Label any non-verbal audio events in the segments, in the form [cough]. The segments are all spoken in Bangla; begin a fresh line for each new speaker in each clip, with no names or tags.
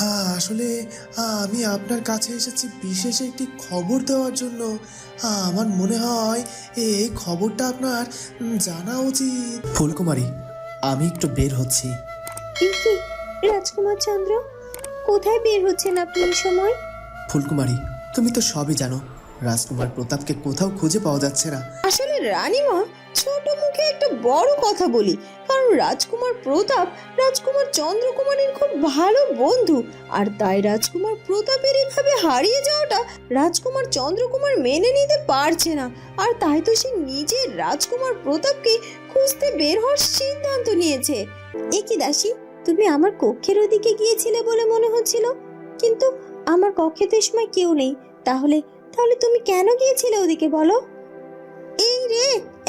হ্যাঁ আসলে আমি আপনার কাছে এসেছি বিশেষ একটি খবর দেওয়ার জন্য। আমার মনে হয় এই খবরটা আপনার জানা উচিত। ফুলকুমারী আমি একটু বের হচ্ছি।
কি? রাজকুমার চন্দ্র কোথায় বের হচ্ছেন আপনি এই সময়?
ফুলকুমারী তুমি তো সবই জানো। রাজকুমার প্রতাপকে কোথাও খুঁজে পাওয়া যাচ্ছে না।
আসলে রানীমা, ছোট মুখে একটা বড় কথা বলি। কারণ রাজকুমার প্রতাপ রাজকুমার চন্দ্রকুমারের খুব ভালো বন্ধু। আর তাই রাজকুমার প্রতাপের এভাবে হারিয়ে যাওয়াটা রাজকুমার চন্দ্রকুমার মেনে নিতে পারছে না। আর তাই তো সে নিজের রাজকুমার প্রতাপকে খুঁজতে বের হওয়ার সিদ্ধান্ত নিয়েছে। এ কি দাসী, তুমি আমার কক্ষের ওদিকে গিয়েছিলে বলে মনে হচ্ছিল। কিন্তু আমার কক্ষে তো সময় কেউ নেই। তাহলে তাহলে তুমি কেন গিয়েছিলে ওদিকে বলো? এই রে,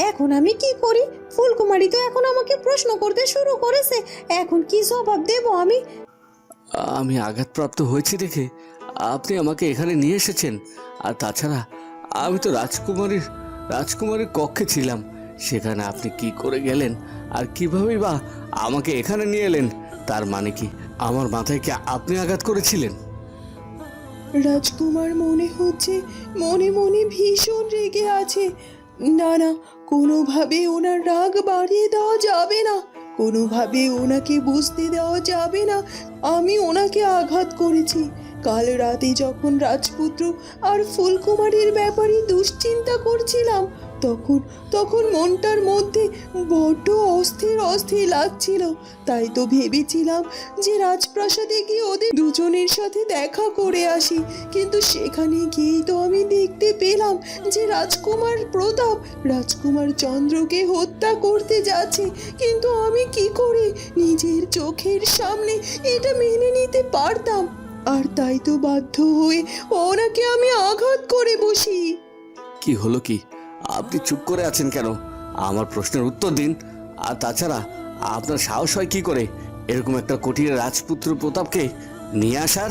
এখন আমি কি করি? ফুলকুমারী তো এখন আমাকে প্রশ্ন করতে শুরু করেছে। এখন কি জবাব দেব আমি?
আমি আঘাতপ্রাপ্ত হয়েছি দেখে আপনি আমাকে এখানে নিয়ে এসেছেন। আর তাছাড়া আমি তো রাজকুমারীর রাজকুমারীর কক্ষে ছিলাম। সেখানে আপনি কি করে গেলেন? আর কিভাবেই বা আমাকে এখানে নিয়ে এলেন? তার মানে কি আমার মাথায় কি আপনি আঘাত করেছিলেন?
রাজকুমার মনে হচ্ছে, মনে মনে ভীষণ রেগে আছে। না না, কোনোভাবে ওনার রাগ বাড়িয়ে দেওয়া যাবে না। কোনোভাবে ওনাকে বুঝতে দেওয়া যাবে না, আমি ওনাকে আঘাত করেছি। কাল রাতে যখন রাজপুত্র আর ফুলকুমারীর ব্যাপারে দুশ্চিন্তা করছিলাম তখন তখন মনটার মধ্যে বড্ড অস্থির অস্থির লাগছিল। তাই তো ভেবেছিলাম যে রাজপ্রাসাদে গিয়ে ওদের দুজনের সাথে দেখা করে আসি। কিন্তু সেখানে গিয়েই তো আমি দেখতে পেলাম যে রাজকুমার প্রতাপ, রাজকুমার চন্দ্রকে হত্যা করতে যাচ্ছে। কিন্তু আমি কি করে নিজের চোখের সামনে এটা মেনে নিতে পারতাম? আর তাই তো বাধ্য হয়ে ওনাকে আমি আঘাত করে বসি।
কি হলো কি? আপনি চুপ করে আছেন কেন? আমার প্রশ্নের উত্তর দিন। আর তাছাড়া আপনার সাহস হয় কি করে? এরকম একটা কঠিন রাজপুত্র প্রতাপকে নিয়ে আসার?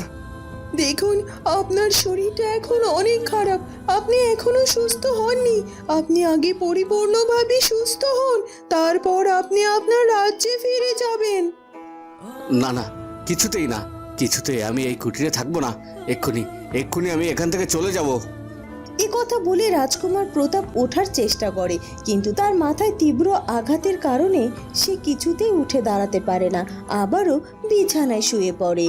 দেখুন আপনার শরীরটা এখন অনেক খারাপ। আপনি এখনও সুস্থ হননি। আপনি আগে পরিপূর্ণভাবে সুস্থ হন তারপর আপনি আপনার রাজ্যে ফিরে যাবেন।
না না কিছুতেই না। কিছুতেই আমি এই কুটিরে থাকব না। এক্ষুনি এক্ষুনি আমি এখান থেকে চলে যাব।
এ কথা বলে রাজকুমার প্রতাপ ওঠার চেষ্টা করে, কিন্তু তার মাথায় তীব্র আঘাতের কারণে সে কিছুতেই উঠে দাঁড়াতে পারে না, আবারও বিছানায় শুয়ে পড়ে।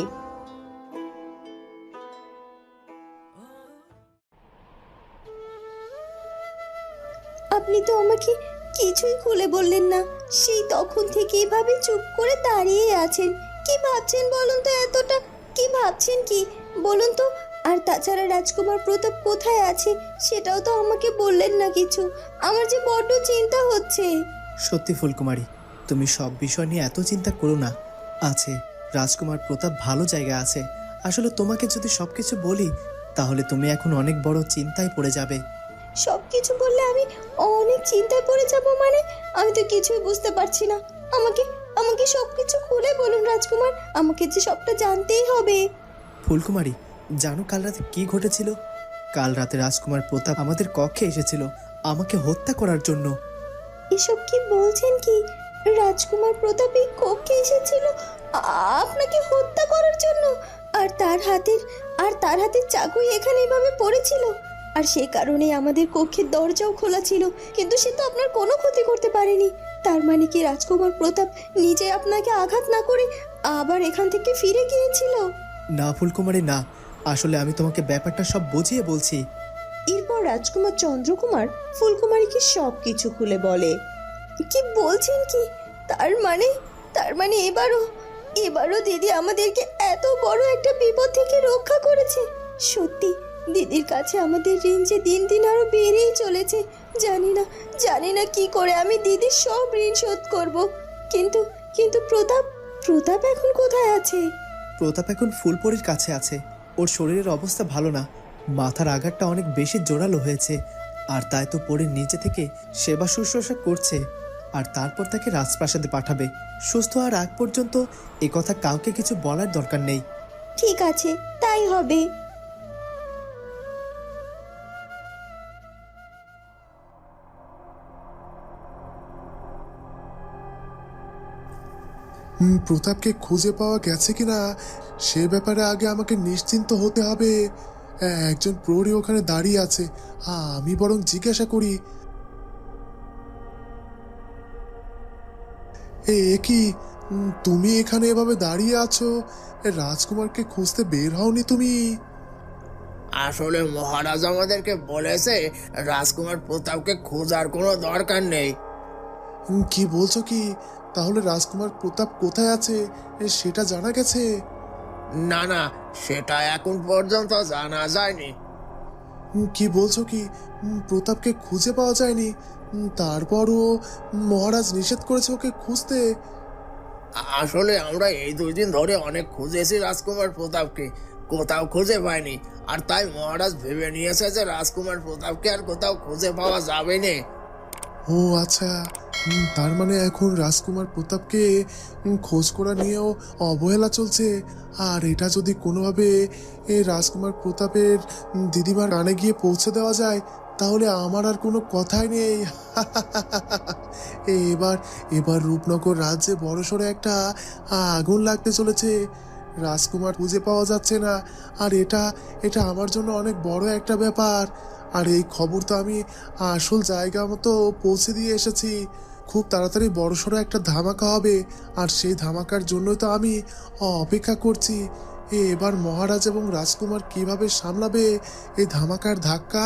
আপনি তো আমাকে কিছুই খুলে বললেন না, সেই তখন থেকে এভাবে চুপ করে দাঁড়িয়ে আছেন, কি ভাবছেন বলুন তো এতটা, কি ভাবছেন কি? বলুন তো আর তাছাড়া রাজকুমার প্রতাপ কোথায় আছে সেটাও তো আমাকে বললেন না কিছু। আমার যে বড্ড চিন্তা হচ্ছে।
সত্যি ফুলকুমারী তুমি সব বিষয় নিয়ে এত চিন্তা করো না। আছে রাজকুমার প্রতাপ ভালো জায়গায় আছে। আসলে তোমাকে যদি সবকিছু বলি তাহলে তুমি এখন অনেক বড় চিন্তায় পড়ে যাবে।
সব কিছু বললে আমি অনেক চিন্তায় পড়ে যাব মানে? আমি তো কিছুই বুঝতে পারছি না। আমাকে আমাকে সব কিছু খুলে বলুন রাজকুমার। আমাকে যে সবটা জানতেই হবে।
ফুলকুমারী জানো কাল রাতে কি ঘটেছিল? কাল রাতে রাজকুমার প্রতাপ আমাদের কক্ষে এসেছিল আমাকে হত্যা করার জন্য।
এসব কি বলছেন কি? রাজকুমার প্রতাপ এই কক্ষে এসেছিল আপনাকে হত্যা করার জন্য। আর তার হাতের আর তার হাতের চাকুই এখানে এভাবে পড়েছিল। আর সে কারণে আমাদের কক্ষের দরজাও খোলা ছিল কিন্তু সে তো আপনার কোনো ক্ষতি করতে পারেনি। তার মানে কি রাজকুমার প্রতাপ নিজে আপনাকে আঘাত না করে আবার এখান থেকে ফিরে গিয়েছিল?
না ফুলকুমারী না। আসলে আমি তোমাকে ব্যাপারটা সব বুঝিয়ে বলছি।
এরপর রাজকুমার চন্দ্রকুমার ফুলকুমারীকে সব কিছু খুলে বলে কি বলছেন কি? তার মানে তার মানে এবারও এবারও দিদি আমাদেরকে এত বড় একটা বিপদ থেকে রক্ষা করেছে। সত্যি দিদির কাছে আমাদের ঋণ যে দিন দিন আরও বেড়েই চলেছে জানি না জানি না কি করে আমি দিদির সব ঋণ শোধ করব। কিন্তু কিন্তু প্রতাপ প্রতাপ এখন কোথায় আছে?
প্রতাপ এখন ফুলপরির কাছে আছে। ওর শরীরের অবস্থা ভালো না। মাথার আঘাতটা অনেক বেশি জোরালো হয়েছে। আর তাই তো পরীর নিচে থেকে সেবা শুশ্রূষা করছে। আর তারপর তাকে রাজপ্রাসাদে পাঠাবে। সুস্থ আর আগ পর্যন্ত এ কথা কাউকে কিছু বলার দরকার নেই।
ঠিক আছে, তাই হবে।
প্রতাপকে খুঁজে পাওয়া গেছে কিনা সে ব্যাপারে আগে আমাকে নিশ্চিন্ত হতে হবে। একজন প্রহরী ওখানে দাঁড়িয়ে আছে। আমি বরং জিজ্ঞাসা করি। এ কি? তুমি এখানে এভাবে দাঁড়িয়ে আছো? রাজকুমারকে খুঁজতে বের হওনি তুমি?
আসলে মহারাজ আমাদেরকে বলেছে রাজকুমার প্রতাপকে খোঁজার কোনো দরকার নেই।
কি বলছো কি? তাহলে রাজকুমার প্রতাপ কোথায় আছে? এ, সেটা জানা গেছে?
না না সেটা এখন পর্যন্ত জানা যায়নি।
কি বলছো কি? প্রতাপকে খুঁজে পাওয়া যায়নি। তারপরও মহারাজ নিষেধ করেছে ওকে খুঁজতে।
আসলে আমরা এই দুই দিন ধরে অনেক খুঁজেছি রাজকুমার প্রতাপকে। কোথাও খুঁজে পাইনি। আর তাই মহারাজ ভেবে নিয়েছে যে রাজকুমার প্রতাপকে আর কোথাও খুঁজে পাওয়া যাবে না
ও আচ্ছা তার মানে এখন রাজকুমার প্রতাপকে খোঁজ করা নিয়েও অবহেলা চলছে। আর এটা যদি কোনোভাবে রাজকুমার প্রতাপের দিদিমার কানে গিয়ে পৌঁছে দেওয়া যায়, তাহলে আমার আর কোনো কথাই নেই। [laughs] এবার এবার রূপনগর রাজ্যে বড়সড় একটা, আগুন লাগতে চলেছে। রাজকুমার খুঁজে পাওয়া যাচ্ছে না। আর এটা এটা আমার জন্য অনেক বড় একটা ব্যাপার। আর এই খবর তো আমি আসল জায়গা মতো পৌঁছে দিয়ে এসেছি। খুব তাড়াতাড়ি বড়সড় একটা ধামাকা হবে, আর সেই ধামাকার জন্যই তো আমি অপেক্ষা করছি। এ এবার মহারাজ এবং রাজকুমার কীভাবে সামলাবে এই ধামাকার ধাক্কা?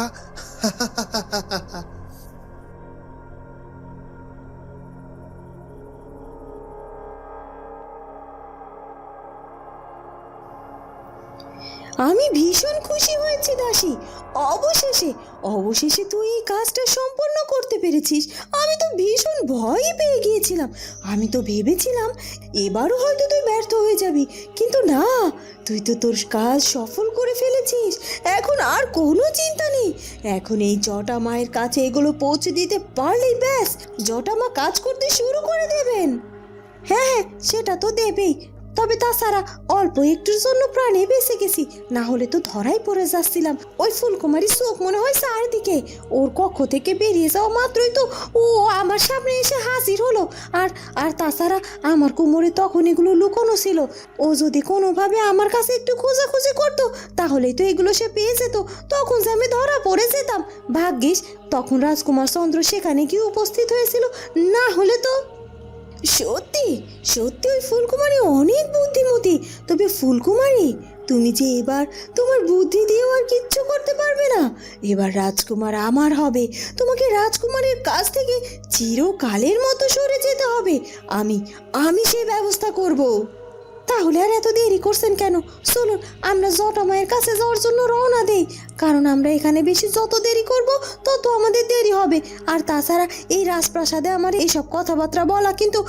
আমি ভীষণ খুশি দাসী অবশেষে অবশেষে তুই এই কাজটা সম্পন্ন করতে পেরেছিস। আমি তো ভীষণ ভয় পেয়ে গিয়েছিলাম। আমি তো ভেবেছিলাম এবারও হয়তো তুই ব্যর্থ হয়ে যাবি। কিন্তু না, তুই তো তোর কাজ সফল করে ফেলেছিস। এখন আর কোনো চিন্তা নেই। এখন এই জটা মায়ের কাছে এগুলো পৌঁছে দিতে পারলেই ব্যাস, জটা মা কাজ করতে শুরু করে দেবেন। হ্যাঁ হ্যাঁ সেটা তো দেবেই। তবে তাছাড়া অল্প একটুর জন্য প্রাণে বেঁচে গেছি, না হলে তো ধরাই পড়ে যাচ্ছিলাম। ওই ফুলকুমারী চোখ মনে হয় চারদিকে। ওর কক্ষ থেকে বেরিয়ে যাওয়া মাত্রই তো ও আমার সামনে এসে হাজির হলো। আর আর তাছাড়া আমার কোমরে তখন এগুলো লুকোনো ছিল। ও যদি কোনোভাবে আমার কাছে একটু খোঁজাখুঁজি করতো, তাহলেই তো এগুলো সে পেয়ে যেত। তখন যে আমি ধরা পড়ে যেতাম। ভাগ্যিস, তখন রাজকুমার চন্দ্র সেখানে গিয়ে উপস্থিত হয়েছিল। না হলে তো সত্যি? সত্যি ওই ফুলকুমারী অনেক বুদ্ধিমতী। তবে ফুলকুমারী, তুমি যে এবার তোমার বুদ্ধি দিয়েও আর কিচ্ছু করতে পারবে না। এবার রাজকুমার আমার হবে। তোমাকে রাজকুমারের কাছ থেকে চিরকালের মতো সরে যেতে হবে। আমি আমি সে ব্যবস্থা করব। তাহলে আর এত দেরি করছেন কেন? চলুন, আমরা জটামায়ের কাছে যাওয়ার জন্য রওনা দেই। কারণ আমরা এখানে বেশি যত দেরি করব, তত আমাদের দেরি হবে। আর তাছাড়া এই রাজপ্রাসাদে আমার এইসব কথাবার্তা বলা কিন্তু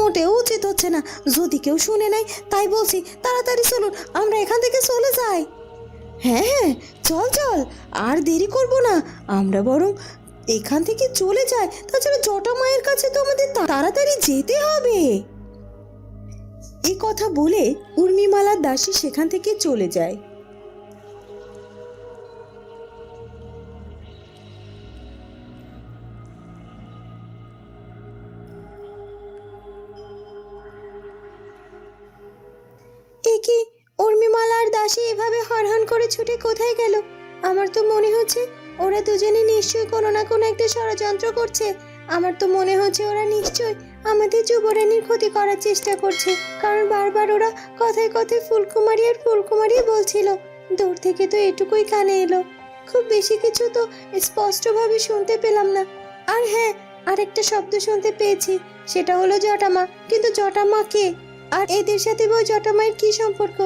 মোটেও উচিত হচ্ছে না। যদি কেউ শুনে নেয়, তাই বলছি, তাড়াতাড়ি চলুন, আমরা এখান থেকে চলে যাই। হ্যাঁ হ্যাঁ চল চল, আর দেরি করব না। আমরা বরং এখান থেকে চলে যাই। তাছাড়া জটা মায়ের কাছে তো আমাদের তাড়াতাড়ি যেতে হবে। এই কথা বলে উর্মিমালার দাসী সেখান থেকে চলে যায়। একি উর্মিমালার দাসী এভাবে হনহন করে ছুটে কোথায় গেল? আমার তো মনে হচ্ছে ওরা দুজনে নিশ্চয়ই কোনো না কোনো একটা ষড়যন্ত্র করছে। আমার তো মনে হচ্ছে ওরা নিশ্চয়ই আমাদের যুবরানীর ক্ষতি করার চেষ্টা করছে, কারণ বারবার ওরা কথায় কথায় ফুলকুমারী আর ফুলকুমারী বলছিল। দূর থেকে তো এটুকুই কানে এলো। খুব বেশি কিছু তো স্পষ্টভাবে শুনতে পেলাম না। আর হ্যাঁ আরেকটা শব্দ শুনতে পেয়েছি, সেটা হলো জটামা। কিন্তু জটামা কে? আর এদের সাথে ওই জটামায়ের কি সম্পর্ক?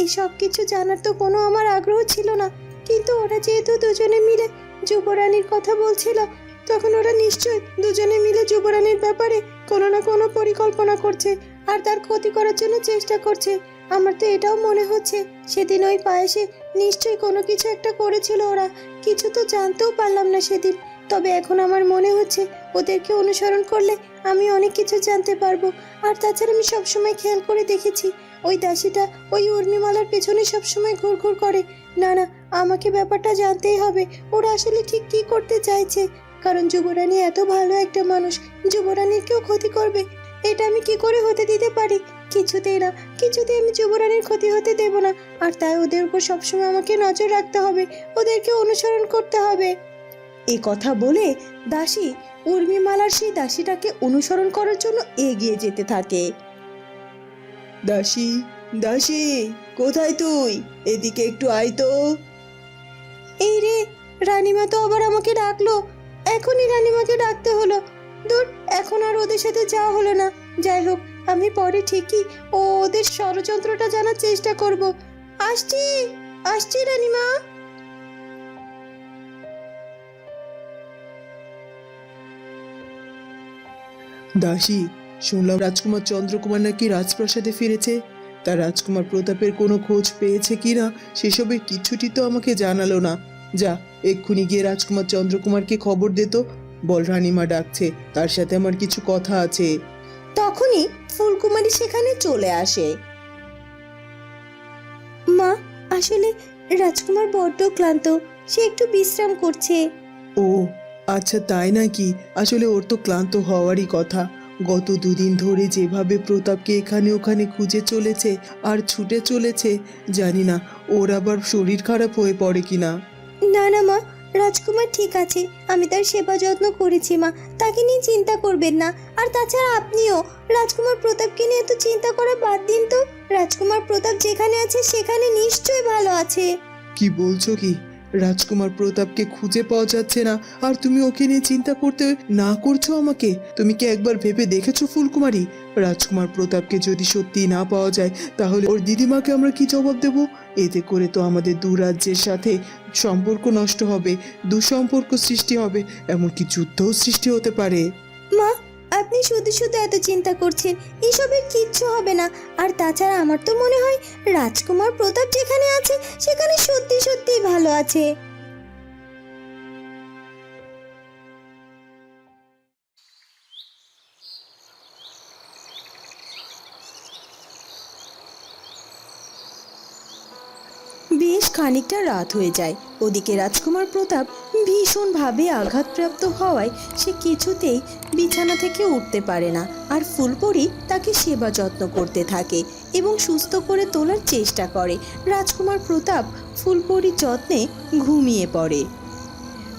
এই সব কিছু জানার তো কোনো আমার আগ্রহ ছিল না। কিন্তু ওরা যেহেতু দুজনে মিলে যুবরানীর কথা বলছিল তখন ওরা নিশ্চয় দুজনে মিলে যুবরানীর ব্যাপারে কোনো না কোনো পরিকল্পনা করছে আর তার ক্ষতি করার জন্য চেষ্টা করছে। আমার তো এটাও মনে হচ্ছে সেদিন ওই পায়েসে নিশ্চয়ই কোনো কিছু একটা করেছিল ওরা। কিছু তো জানতেও পারলাম না সেদিন। তবে এখন আমার মনে হচ্ছে ওদেরকে অনুসরণ করলে আমি অনেক কিছু জানতে পারব। আর তাছাড়া আমি সবসময় খেয়াল করে দেখেছি ওই দাসীটা ওই উর্মিমালার পেছনে সবসময় ঘুরঘুর করে। না না, আমাকে ব্যাপারটা জানতেই হবে। ওরা আসলে ঠিক কি করতে চাইছে? কারণ যুবরানী এত ভালো একটা মানুষ যুবরানীর কেউ ক্ষতি করবে? এটা আমি কি করে হতে দিতে পারি? কিছুতেই না কিছুতেই আমি যুবরানীর ক্ষতি হতে দেব না। আর তাই ওদের উপর সবসময় আমাকে নজর রাখতে হবে ওদেরকে অনুসরণ করতে হবে। এই কথা বলে দাসী উর্মিমালার সেই দাসীটাকে অনুসরণ করার জন্য এগিয়ে যেতে থাকে।
দাসী দাসী কোথায় তুই? এদিকে একটু আয় তো।
এই রে রানীমা তো আবার আমাকে ডাকলো। এখনই রানীমাকে ডাকতে হলো। দূর, এখন আর ওদের সাথে যাওয়া হলো না। যাই হোক, আমি পরে ঠিকই ও ওদের ষড়যন্ত্রটা জানার চেষ্টা করব। আসছি আসছি রানীমা।
দাসী, শুনলাম রাজকুমার চন্দ্রকুমার নাকি রাজপ্রাসাদে ফিরেছে। তার রাজকুমার প্রতাপের কোনো খোঁজ পেয়েছে কিনা, সেসবের কিছুটি তো আমাকে জানালো না। যা এক্ষুনি গিয়ে রাজকুমার চন্দ্রকুমারকে খবর দে তো। বল রানীমা ডাকছে তার সাথে আমার কিছু কথা আছে।
তখনই ফুলকুমারী সেখানে চলে আসে। মা আসলে রাজকুমার বড্ড ক্লান্ত সে একটু বিশ্রাম করছে।
ও আচ্ছা তাই নাকি? আসলে ওর তো ক্লান্ত হওয়ারই কথা। গত দুদিন ধরে যেভাবে প্রতাপকে এখানে ওখানে খুঁজে চলেছে আর ছুটে চলেছে জানি না ওর আবার শরীর খারাপ হয়ে পড়ে কিনা।
না না মা, রাজকুমার ঠিক আছে। আমি তার সেবা যত্ন করেছি মা, তাকে নিয়ে চিন্তা করবেন না। আর তাছাড়া আপনিও, রাজকুমার প্রতাপকে নিয়ে এত চিন্তা করা বাদ দিন তো। রাজকুমার প্রতাপ যেখানে আছে সেখানে নিশ্চয়ই ভালো আছে।
কি বলছো কি? রাজকুমার প্রতাপকে খুঁজে পাওয়া যাচ্ছে না। আর তুমি ওকে নিয়ে চিন্তা করতে না করছ আমাকে? তুমি কি একবার ভেবে দেখেছ ফুলকুমারী? রাজকুমার প্রতাপকে যদি সত্যি না পাওয়া যায়, তাহলে ওর দিদিমাকে আমরা কি জবাব দেব? এতে করে তো আমাদের দু রাজ্যের সাথে সম্পর্ক নষ্ট হবে, দুঃসম্পর্ক সৃষ্টি হবে, এমনকি যুদ্ধও সৃষ্টি হতে পারে।
আপনি শুধু শুধু এত চিন্তা করছেন, এসবের কিচ্ছু হবে না। আর তাছাড়া আমার তো মনে হয় রাজকুমার প্রতাপ যেখানে আছে, সেখানে সত্যি সত্যিই ভালো আছে। বেশ খানিকটা রাত হয়ে যায়। ওদিকে রাজকুমার প্রতাপ ভীষণভাবে আঘাতপ্রাপ্ত হওয়ায় সে কিছুতেই বিছানা থেকে উঠতে পারে না। আর ফুলপরি তাকে সেবা যত্ন করতে থাকে এবং সুস্থ করে তোলার চেষ্টা করে। রাজকুমার প্রতাপ ফুলপরির যত্নে ঘুমিয়ে পড়ে।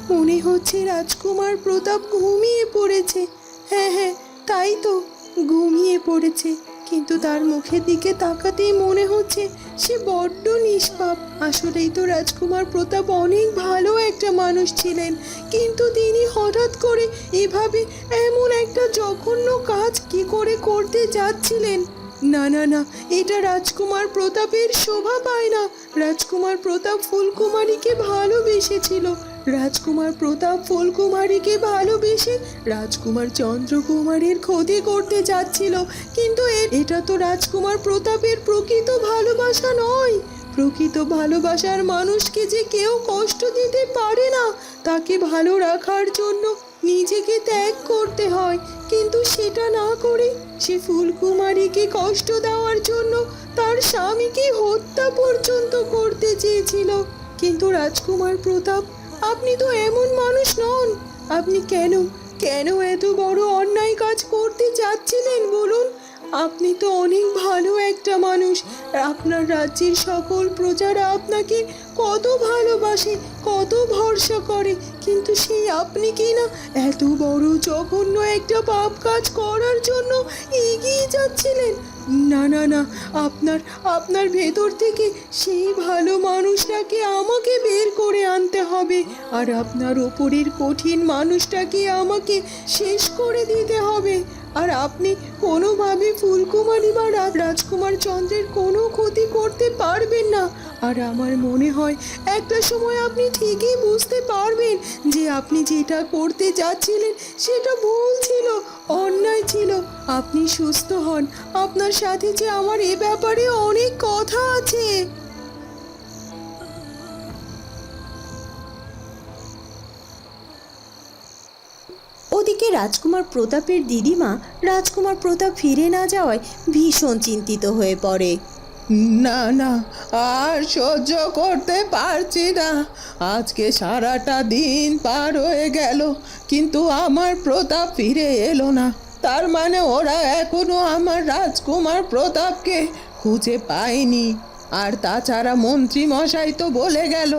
মনে হচ্ছে রাজকুমার প্রতাপ ঘুমিয়ে পড়েছে। হ্যাঁ হ্যাঁ তাই তো, ঘুমিয়ে পড়েছে। কিন্তু তার মুখের দিকে তাকাতেই মনে হচ্ছে সে বড্ড নিষ্পাপ। আসলেই তো রাজকুমার প্রতাপ অনেক ভালো একটা মানুষ ছিলেন, কিন্তু তিনি হঠাৎ করে এভাবে এমন একটা জঘন্য কাজ কি করে করতে যাচ্ছিলেন? না না না, এটা রাজকুমার প্রতাপের শোভা পায় না। রাজকুমার প্রতাপ ফুলকুমারীকে ভালোবেসেছিল। রাজকুমার প্রতাপ ফুলকুমারীকে ভালোবেসে রাজকুমার চন্দ্রকুমারের ক্ষতি করতে যাচ্ছিল। কিন্তু এটা তো রাজকুমার প্রতাপের প্রকৃত ভালোবাসা নয়। প্রকৃত ভালোবাসার মানুষকে যে কেউ কষ্ট দিতে পারে না, তাকে ভালো রাখার জন্য নিজেকে ত্যাগ করতে হয়। কিন্তু সেটা না করে সে ফুলকুমারীকে কষ্ট দেওয়ার জন্য তার স্বামীকে হত্যা পর্যন্ত করতে চেয়েছিল। কিন্তু রাজকুমার প্রতাপ, আপনি তো এমন মানুষ নন। আপনি কেন কেন এত বড় অন্যায় কাজ করতে চাচ্ছিলেন বলুন? আপনি তো অনেক ভালো একটা মানুষ। আপনার রাজ্যের সকল প্রজারা আপনাকে কত ভালোবাসে, কত ভরসা করে। কিন্তু সেই আপনি কি না এত বড় জঘন্য একটা পাপ কাজ করার জন্য এগিয়ে যাচ্ছিলেন? না না না, আপনার আপনার ভেতর থেকে সেই ভালো মানুষটাকে আমাকে বের করে আনতে হবে। আর আপনার ওপরের কঠিন মানুষটাকে আমাকে শেষ করে দিতে হবে। আর আপনি কোনোভাবে ফুলকুমারী বা রাজকুমার চন্দ্রের কোনো ক্ষতি করতে পারবেন না। আর আমার মনে হয় একটা সময় আপনি ঠিকই বুঝতে পারবেন যে আপনি যেটা করতে যাচ্ছিলেন সেটা ভুল ছিল, অন্যায় ছিল। আপনি সুস্থ হন। আপনার সাথে যে আমার এ ব্যাপারে অনেক কথা আছে।
ওদিকে রাজকুমার প্রতাপের দিদিমা রাজকুমার প্রতাপ ফিরে না যাওয়ায় ভীষণ চিন্তিত হয়ে পড়ে।
না না, আর সহ্য করতে পারছি না। আজকে সারাটা দিন পার হয়ে গেল, কিন্তু আমার প্রতাপ ফিরে এলো না। তার মানে ওরা এখনও আমার রাজকুমার প্রতাপকে খুঁজে পায়নি। আর তাছাড়া মন্ত্রী মশাই তো বলে গেল,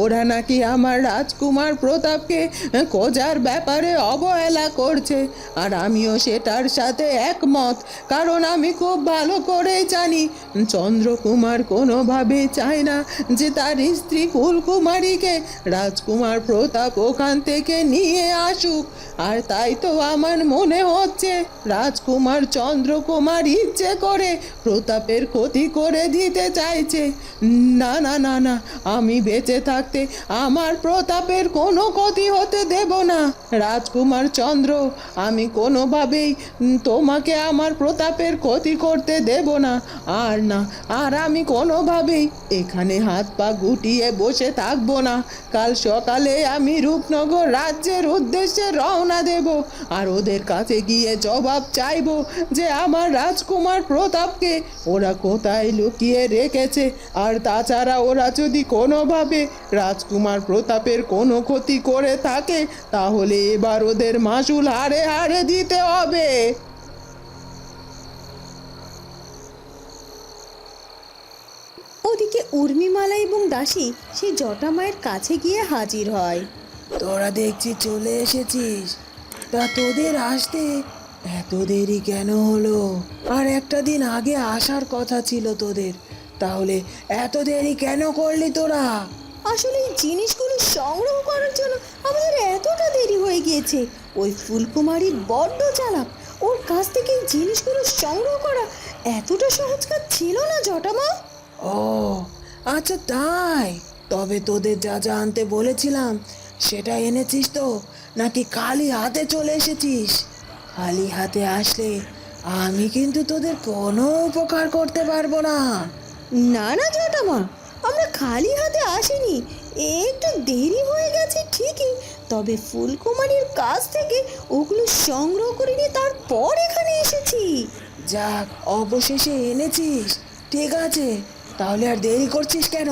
ওরা নাকি আমার রাজকুমার প্রতাপকে খোঁজার ব্যাপারে অবহেলা করছে, আর আমিও সেটার সাথে একমত, কারণ আমি খুব ভালো করেই জানি, চন্দ্রকুমার কোনোভাবে চায় না যে তার স্ত্রী ফুলকুমারীকে রাজকুমার প্রতাপ ওখান থেকে নিয়ে আসুক, আর তাই তো আমার মনে হচ্ছে রাজকুমার চন্দ্রকুমার ইচ্ছে করে প্রতাপের ক্ষতি করে দিতে চাইছে। না না না না, আমি বেঁচে থাকতে আমার প্রতাপের কোনো ক্ষতি হতে দেব না। রাজকুমার চন্দ্র, আমি কোনোভাবেই তোমাকে আমার প্রতাপের ক্ষতি করতে দেব না। আর না, আর আমি কোনোভাবেই এখানে হাত পা গুটিয়ে বসে থাকব না। কাল সকালে আমি রূপনগর রাজ্যের উদ্দেশ্যে রওনা দেব আর ওদের কাছে গিয়ে জবাব চাইব যে আমার রাজকুমার প্রতাপকে ওরা কোথায় লুকিয়ে রেখেছে আর তাছাড়া ওরা যদি কোনোভাবে রাজকুমার প্রতাপের কোনো ক্ষতি করে থাকে তাহলে এবার ওদের মাসুল হারে হারে দিতে হবে।
ওদিকে উর্মিমালা এবং দাসী সেই জটা মায়ের কাছে গিয়ে হাজির হয়।
তোরা দেখছি চলে এসেছিস। তা তোদের আসতে এত দেরি কেন হলো? আর একটা দিন আগে আসার কথা ছিল তোদের। তাহলে এত দেরি কেন করলি তোরা?
আসলে এই জিনিসগুলো সংগ্রহ করার জন্য আমাদের এতটা দেরি হয়ে গিয়েছে। ওই ফুলকুমারীর বড্ড চালাক। ওর কাছ থেকে এই জিনিসগুলো সংগ্রহ করা এতটা সহজ কাজ ছিল না জটামা।
ও আচ্ছা তাই। তবে তোদের যা যা আনতে বলেছিলাম সেটা এনেছিস তো? নাকি খালি হাতে চলে এসেছিস? খালি হাতে আসলে আমি কিন্তু তোদের কোনো উপকার করতে পারব না।
না না জটামা আমরা খালি হাতে আসিনি। একটু দেরি হয়ে গেছে ঠিকই তবে ফুলকুমারীর কাছ থেকে ওগুলো সংগ্রহ করে নিয়ে তারপর এখানে এসেছি।
যাক অবশেষে এনেছিস। ঠিক আছে তাহলে আর দেরি করছিস কেন?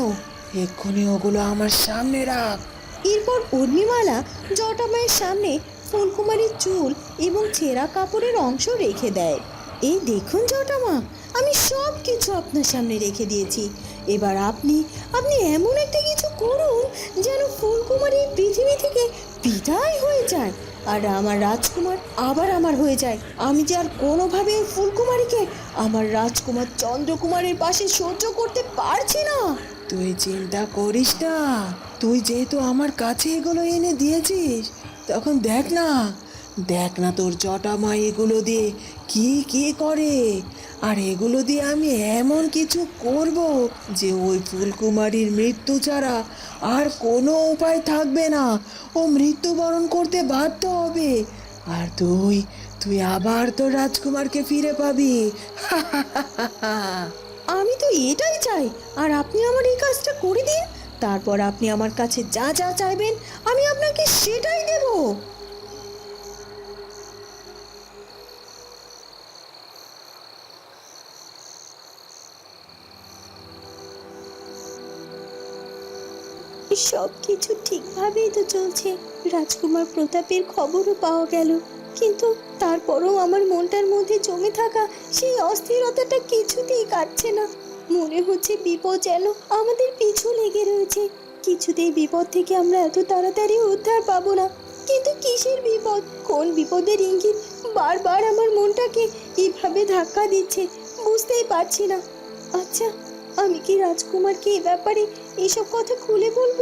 এক্ষুনি ওগুলো আমার সামনে রাখ।
এরপর উর্মিমালা জটামায়ের সামনে ফুলকুমারীর চুল এবং ছেঁড়া কাপড়ের অংশ রেখে দেয়। এই দেখুন জটামা আমি সব কিছু আপনার সামনে রেখে দিয়েছি। এবার আপনি আপনি এমন একটা কিছু করুন যেন ফুলকুমারী এই পৃথিবী থেকে বিদায় হয়ে যায় আর আমার রাজকুমার আবার আমার হয়ে যায়। আমি যে আর কোনোভাবে ফুলকুমারীকে আমার রাজকুমার চন্দ্রকুমারের পাশে সহ্য করতে পারছি না।
তুই চিন্তা করিস না। তুই যেহেতু আমার কাছে এগুলো এনে দিয়েছিস, তখন দেখ না। দেখ না তোর জটা মা এগুলো দিয়ে কি কি করে। আর এগুলো দিয়ে আমি এমন কিছু করব যে ওই ফুলকুমারীর মৃত্যু ছাড়া আর কোনো উপায় থাকবে না। ও মৃত্যুবরণ করতে বাধ্য হবে। আর তুই তুই আবার তোর রাজকুমারকে ফিরে পাবি। [laughs]
আমি তো এটাই চাই। আর আপনি আমার এই কাজটা করে দিন। তারপর আপনি আমার কাছে যা যা চাইবেন, আমি আপনাকে সেটাই দেব। সব কিছু ঠিকভাবেই তো চলছে। রাজকুমার প্রতাপের খবরও পাওয়া গেল। কিন্তু তারপরও আমার মনটার মধ্যে জমে থাকা সেই অস্থিরতাটা কিছুতেই কাটছে না। মনে হচ্ছে বিপদ যেন আমাদের পিছু লেগে রয়েছে। কিছুতেই বিপদ থেকে আমরা এত তাড়াতাড়ি উদ্ধার পাবো না। কিন্তু কিসের বিপদ? কোন বিপদের ইঙ্গিত বারবার আমার মনটাকে এইভাবে ধাক্কা দিচ্ছে বুঝতেই পারছি না। আচ্ছা আমি কি রাজকুমারকে এ ব্যাপারে এসব কথা খুলে বলব?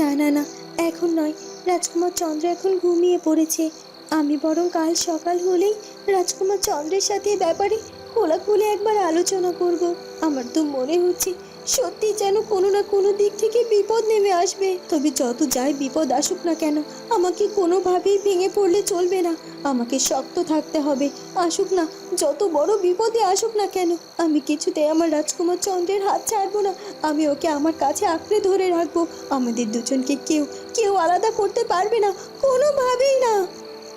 না না না, এখন নয়। রাজকুমার চন্দ্র এখন ঘুমিয়ে পড়েছে। আমি বরং কাল সকাল হলেই রাজকুমার চন্দ্রের সাথে এ ব্যাপারে খোলাখুলি একবার আলোচনা করব। আমার তো মনে হচ্ছে সত্যি যেন কোনো না কোনো দিক থেকে বিপদ নেমে আসবে। তবে যত যাই বিপদ আসুক না কেন, আমাকে কোনোভাবেই ভেঙে পড়লে চলবে না। আমাকে শক্ত থাকতে হবে। আসুক না, যত বড় বিপদে আসুক না কেন, আমি কিছুতেই আমার রাজকুমার চন্দ্রের হাত ছাড়বো না। আমি ওকে আমার কাছে আঁকড়ে ধরে রাখব। আমাদের দুজনকে কেউ কেউ আলাদা করতে পারবে না, কোনোভাবেই না।